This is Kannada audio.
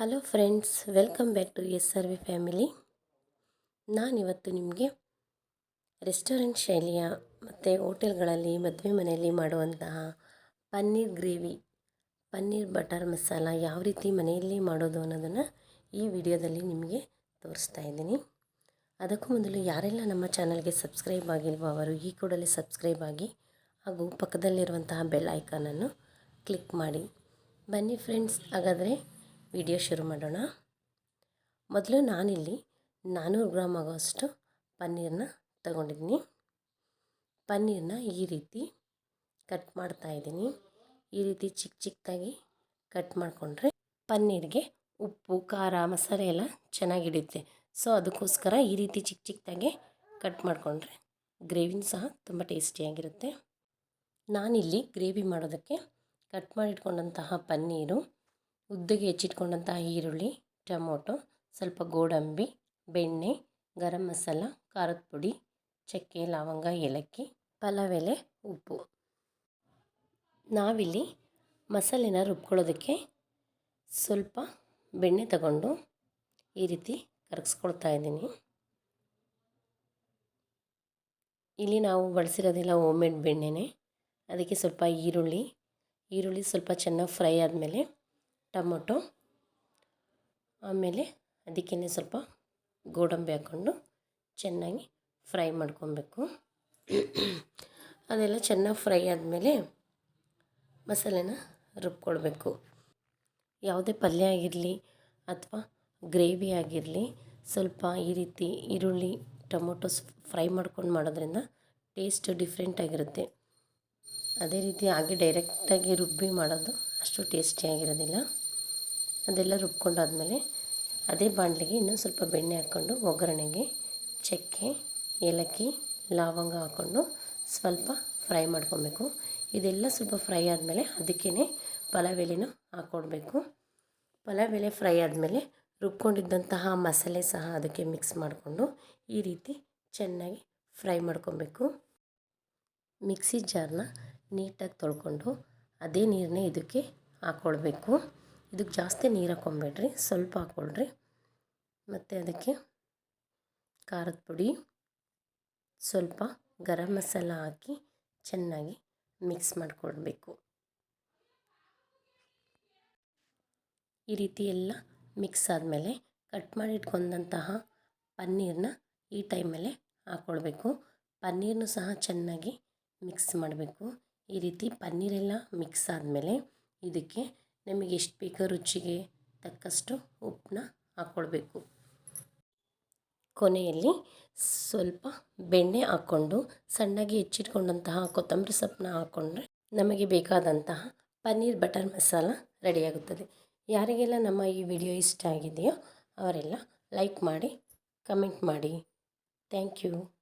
Hello friends, welcome back to S R V family. ನಾನಿವತ್ತು ನಿಮಗೆ ರೆಸ್ಟೋರೆಂಟ್ ಶೈಲಿಯ ಮತ್ತು ಹೋಟೆಲ್ಗಳಲ್ಲಿ ಮದುವೆ ಮನೆಯಲ್ಲಿ ಮಾಡುವಂತಹ ಪನ್ನೀರ್ ಗ್ರೇವಿ, ಪನ್ನೀರ್ ಬಟರ್ ಮಸಾಲ ಯಾವ ರೀತಿ ಮನೆಯಲ್ಲಿ ಮಾಡೋದು ಅನ್ನೋದನ್ನು ಈ ವಿಡಿಯೋದಲ್ಲಿ ನಿಮಗೆ ತೋರಿಸ್ತಾ ಇದ್ದೀನಿ. ಅದಕ್ಕೂ ಮೊದಲು ಯಾರೆಲ್ಲ ನಮ್ಮ ಚಾನಲ್ಗೆ ಸಬ್ಸ್ಕ್ರೈಬ್ ಆಗಿಲ್ವೋ ಅವರು ಈ ಕೂಡಲೇ ಸಬ್ಸ್ಕ್ರೈಬ್ ಆಗಿ ಹಾಗೂ ಪಕ್ಕದಲ್ಲಿರುವಂತಹ ಬೆಲ್ ಐಕಾನನ್ನು ಕ್ಲಿಕ್ ಮಾಡಿ. ಬನ್ನಿ ಫ್ರೆಂಡ್ಸ್, ಹಾಗಾದರೆ ವಿಡಿಯೋ ಶುರು ಮಾಡೋಣ. ಮೊದಲು ನಾನಿಲ್ಲಿ ನಾನ್ನೂರು ಗ್ರಾಮ್ ಆಗೋಷ್ಟು ಪನ್ನೀರನ್ನ ತಗೊಂಡಿದ್ದೀನಿ. ಪನ್ನೀರನ್ನ ಈ ರೀತಿ ಕಟ್ ಮಾಡ್ತಾ ಇದ್ದೀನಿ. ಈ ರೀತಿ ಚಿಕ್ಕ ಚಿಕ್ಕದಾಗಿ ಕಟ್ ಮಾಡಿಕೊಂಡ್ರೆ ಪನ್ನೀರಿಗೆ ಉಪ್ಪು, ಖಾರ, ಮಸಾಲೆ ಎಲ್ಲ ಚೆನ್ನಾಗಿ ಹಿಡಿಯುತ್ತೆ. ಸೊ, ಅದಕ್ಕೋಸ್ಕರ ಈ ರೀತಿ ಚಿಕ್ಕ ಚಿಕ್ಕದಾಗೆ ಕಟ್ ಮಾಡಿಕೊಂಡ್ರೆ ಗ್ರೇವಿನ ಸಹ ತುಂಬ ಟೇಸ್ಟಿಯಾಗಿರುತ್ತೆ. ನಾನಿಲ್ಲಿ ಗ್ರೇವಿ ಮಾಡೋದಕ್ಕೆ ಕಟ್ ಮಾಡಿಟ್ಕೊಂಡಂತಹ ಪನ್ನೀರು ಉದ್ದಗೆ ಹೆಚ್ಚಿಟ್ಕೊಂಡಂತಹ ಈರುಳ್ಳಿ, ಟೊಮೊಟೊ, ಸ್ವಲ್ಪ ಗೋಡಂಬಿ, ಬೆಣ್ಣೆ, ಗರಂ ಮಸಾಲ, ಖಾರದ ಪುಡಿ, ಚಕ್ಕೆ, ಲವಂಗ, ಏಲಕ್ಕಿ ಪಲಾವ್ ಎಲೆ ಉಪ್ಪು. ನಾವಿಲ್ಲಿ ಮಸಾಲೆನ ರುಬ್ಕೊಳ್ಳೋದಕ್ಕೆ ಸ್ವಲ್ಪ ಬೆಣ್ಣೆ ತಗೊಂಡು ಈ ರೀತಿ ಕರಗಿಸ್ಕೊಳ್ತಾ ಇದ್ದೀನಿ. ಇಲ್ಲಿ ನಾವು ಬಳಸಿರೋದಿಲ್ಲ ಓಮೇಡ್ ಬೆಣ್ಣೆನೇ. ಅದಕ್ಕೆ ಸ್ವಲ್ಪ ಈರುಳ್ಳಿ ಈರುಳ್ಳಿ ಸ್ವಲ್ಪ ಚೆನ್ನಾಗಿ ಫ್ರೈ ಆದಮೇಲೆ ಟೊಮೊಟೊ, ಆಮೇಲೆ ಅದಕ್ಕೇ ಸ್ವಲ್ಪ ಗೋಡಂಬಿ ಹಾಕ್ಕೊಂಡು ಚೆನ್ನಾಗಿ ಫ್ರೈ ಮಾಡ್ಕೊಬೇಕು. ಅದೆಲ್ಲ ಚೆನ್ನಾಗಿ ಫ್ರೈ ಆದಮೇಲೆ ಮಸಾಲೆನ ರುಬ್ಕೊಳ್ಬೇಕು. ಯಾವುದೇ ಪಲ್ಯ ಆಗಿರಲಿ ಅಥವಾ ಗ್ರೇವಿ ಆಗಿರಲಿ ಸ್ವಲ್ಪ ಈ ರೀತಿ ಈರುಳ್ಳಿ, ಟೊಮೊಟೊ ಫ್ರೈ ಮಾಡ್ಕೊಂಡು ಮಾಡೋದ್ರಿಂದ ಟೇಸ್ಟ್ ಡಿಫ್ರೆಂಟಾಗಿರುತ್ತೆ ಅದೇ ರೀತಿ ಹಾಗೆ ಡೈರೆಕ್ಟಾಗಿ ರುಬ್ಬಿ ಮಾಡೋದು ಅಷ್ಟು ಟೇಸ್ಟಿಯಾಗಿರೋದಿಲ್ಲ ಅದೆಲ್ಲ ರುಬ್ಕೊಂಡಾದಮೇಲೆ ಅದೇ ಬಾಣಲೆಗೆ ಇನ್ನೊಂದು ಸ್ವಲ್ಪ ಬೆಣ್ಣೆ ಹಾಕ್ಕೊಂಡು, ಒಗ್ಗರಣೆಗೆ, ಚಕ್ಕೆ, ಏಲಕ್ಕಿ, ಲವಂಗ ಹಾಕ್ಕೊಂಡು ಸ್ವಲ್ಪ ಫ್ರೈ ಮಾಡ್ಕೊಬೇಕು. ಇದೆಲ್ಲ ಸ್ವಲ್ಪ ಫ್ರೈ ಆದಮೇಲೆ ಅದಕ್ಕೇ ಪಲಾವ್ ಎಲೆನೂ ಹಾಕ್ಕೊಡ್ಬೇಕು ಪಲಾವ್ ಎಲೆ ಫ್ರೈ ಆದಮೇಲೆ ರುಬ್ಕೊಂಡಿದ್ದಂತಹ ಮಸಾಲೆ ಸಹ ಅದಕ್ಕೆ ಮಿಕ್ಸ್ ಮಾಡಿಕೊಂಡು ಈ ರೀತಿ ಚೆನ್ನಾಗಿ ಫ್ರೈ ಮಾಡ್ಕೊಬೇಕು. ಮಿಕ್ಸಿ ಜಾರನ್ನ ನೀಟಾಗಿ ತೊಳ್ಕೊಂಡು ಅದೇ ನೀರನ್ನೇ ಇದಕ್ಕೆ ಹಾಕ್ಕೊಳ್ಬೇಕು ಇದಕ್ಕೆ ಜಾಸ್ತಿ ನೀರು ಹಾಕ್ಕೊಬೇಡ್ರಿ, ಸ್ವಲ್ಪ ಹಾಕ್ಕೊಳ್ರಿ. ಮತ್ತು ಅದಕ್ಕೆ ಖಾರದ ಪುಡಿ, ಸ್ವಲ್ಪ ಗರಂ ಮಸಾಲ ಹಾಕಿ ಚೆನ್ನಾಗಿ ಮಿಕ್ಸ್ ಮಾಡಿಕೊಳ್ಬೇಕು. ಈ ರೀತಿ ಎಲ್ಲ ಮಿಕ್ಸ್ ಆದಮೇಲೆ ಕಟ್ ಮಾಡಿಟ್ಕೊಂಡಂತಹ ಪನ್ನೀರನ್ನ ಈ ಟೈಮಲ್ಲೇ ಹಾಕ್ಕೊಳ್ಬೇಕು. ಪನ್ನೀರನ್ನು ಸಹ ಚೆನ್ನಾಗಿ ಮಿಕ್ಸ್ ಮಾಡಬೇಕು. ಈ ರೀತಿ ಪನ್ನೀರೆಲ್ಲ ಮಿಕ್ಸ್ ಆದಮೇಲೆ ಇದಕ್ಕೆ ನಮಗೆ ಎಷ್ಟು ಬೇಕೋ ರುಚಿಗೆ ತಕ್ಕಷ್ಟು ಉಪ್ಪನ್ನ ಹಾಕ್ಕೊಳ್ಬೇಕು ಕೊನೆಯಲ್ಲಿ ಸ್ವಲ್ಪ ಬೆಣ್ಣೆ ಹಾಕ್ಕೊಂಡು ಸಣ್ಣಗೆ ಹೆಚ್ಚಿಟ್ಕೊಂಡಂತಹ ಕೊತ್ತಂಬರಿ ಸೊಪ್ಪನ್ನ ಹಾಕ್ಕೊಂಡ್ರೆ ನಮಗೆ ಬೇಕಾದಂತಹ ಪನ್ನೀರ್ ಬಟರ್ ಮಸಾಲ ರೆಡಿಯಾಗುತ್ತದೆ. ಯಾರಿಗೆಲ್ಲ ನಮ್ಮ ಈ ವಿಡಿಯೋ ಇಷ್ಟ ಆಗಿದೆಯೋ ಅವರೆಲ್ಲ ಲೈಕ್ ಮಾಡಿ, ಕಮೆಂಟ್ ಮಾಡಿ. Thank you.